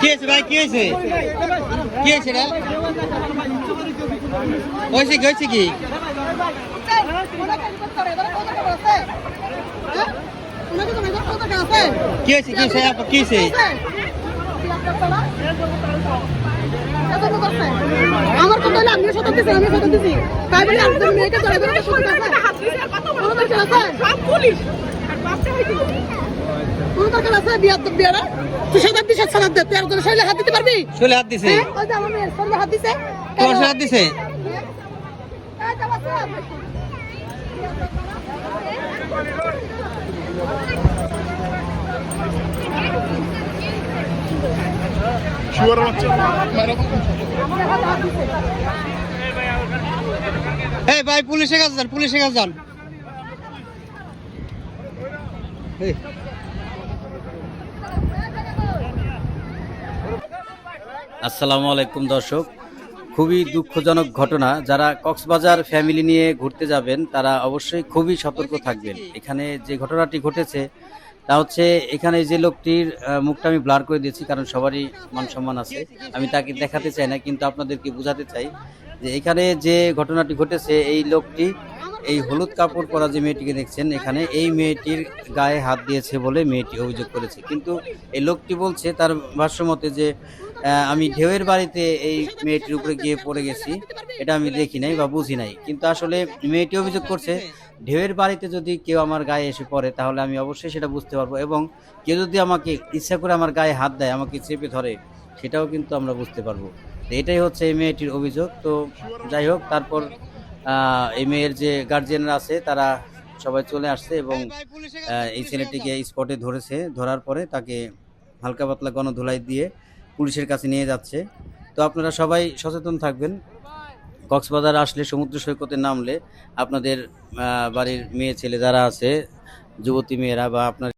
কি হয়েছে ভাই? কি হয়েছে? কি হয়েছে রে? হয়েছে কি? হয়েছে কি? কি হয়েছে? কি হয়েছে? কি হয়েছে? আমার কথা হলে আপনি সতর্ক দিচ্ছেন আমি সতর্ক দিচ্ছি তাই বলে আপনার মেয়েকে ধরে ধরে সতর্ক আছে কোনো দরকার আছে কোনো দরকার আছে বিয়ার বিয়ারা তুই সাদার দে তুই শরীরে হাত দিতে পারবি? চলে হাত দিছে। হ্যাঁ? ওই যে আমার মেয়ের শরীরে হাত দিছে। হাত দিছে? বাচ্চা। এই ভাই পুলিশের কাছে যান পুলিশের কাছে যান। এই, আসসালামু আলাইকুম, দর্শক। খুবই দুঃখজনক ঘটনা। যারা কক্সবাজার ফ্যামিলি নিয়ে ঘুরতে যাবেন, তারা অবশ্যই খুবই সতর্ক থাকবেন। এখানে যে ঘটনাটি ঘটেছে, তা হচ্ছে এখানে যে লোকটির মুখটা আমি ব্লার করে দিয়েছি, কারণ সবারই মান সম্মান আছে। আমি তাকে দেখাতে চাই না, কিন্তু আপনাদেরকে বোঝাতে চাই যে এখানে যে ঘটনাটি ঘটেছে, এই লোকটি এই হলুদ কাপড় পরা যে মেয়েটিকে দেখছেন, এখানে এই মেয়েটির গায়ে হাত দিয়েছে বলে মেয়েটি অভিযোগ করেছে। কিন্তু এই লোকটি বলছে তার ভাষ্যমতে যে আমি ঢেউয়ের বাড়িতে এই মেয়েটির উপরে গিয়ে পড়ে গেছি, এটা আমি দেখি নাই বা বুঝি নাই। কিন্তু আসলে মেয়েটি অভিযোগ করছে, ঢেউয়ের বাড়িতে যদি কেউ আমার গায়ে এসে পড়ে, তাহলে আমি অবশ্যই সেটা বুঝতে পারব এবং কেউ যদি আমাকে ইচ্ছা করে আমার গায়ে হাত দেয়, আমাকে চেপে ধরে, সেটাও কিন্তু আমরা বুঝতে পারব। এটাই হচ্ছে এই মেয়েটির অভিযোগ। তো যাই হোক, তারপর এই মেয়ের যে গার্জিয়ানরা আছে তারা সবাই চলে আসছে এবং এই ছেলেটিকে স্পটে ধরেছে। ধরার পরে তাকে হালকা পাতলা গণধুলাই দিয়ে পুলিশের কাছে নিয়ে যাচ্ছে। তো আপনারা সবাই সচেতন থাকবেন। কক্সবাজার আসলে সমুদ্র সৈকতে নামলে আপনাদের বাড়ির মেয়ে ছেলে যারা আছে যুবতী মেয়েরা বা আপনার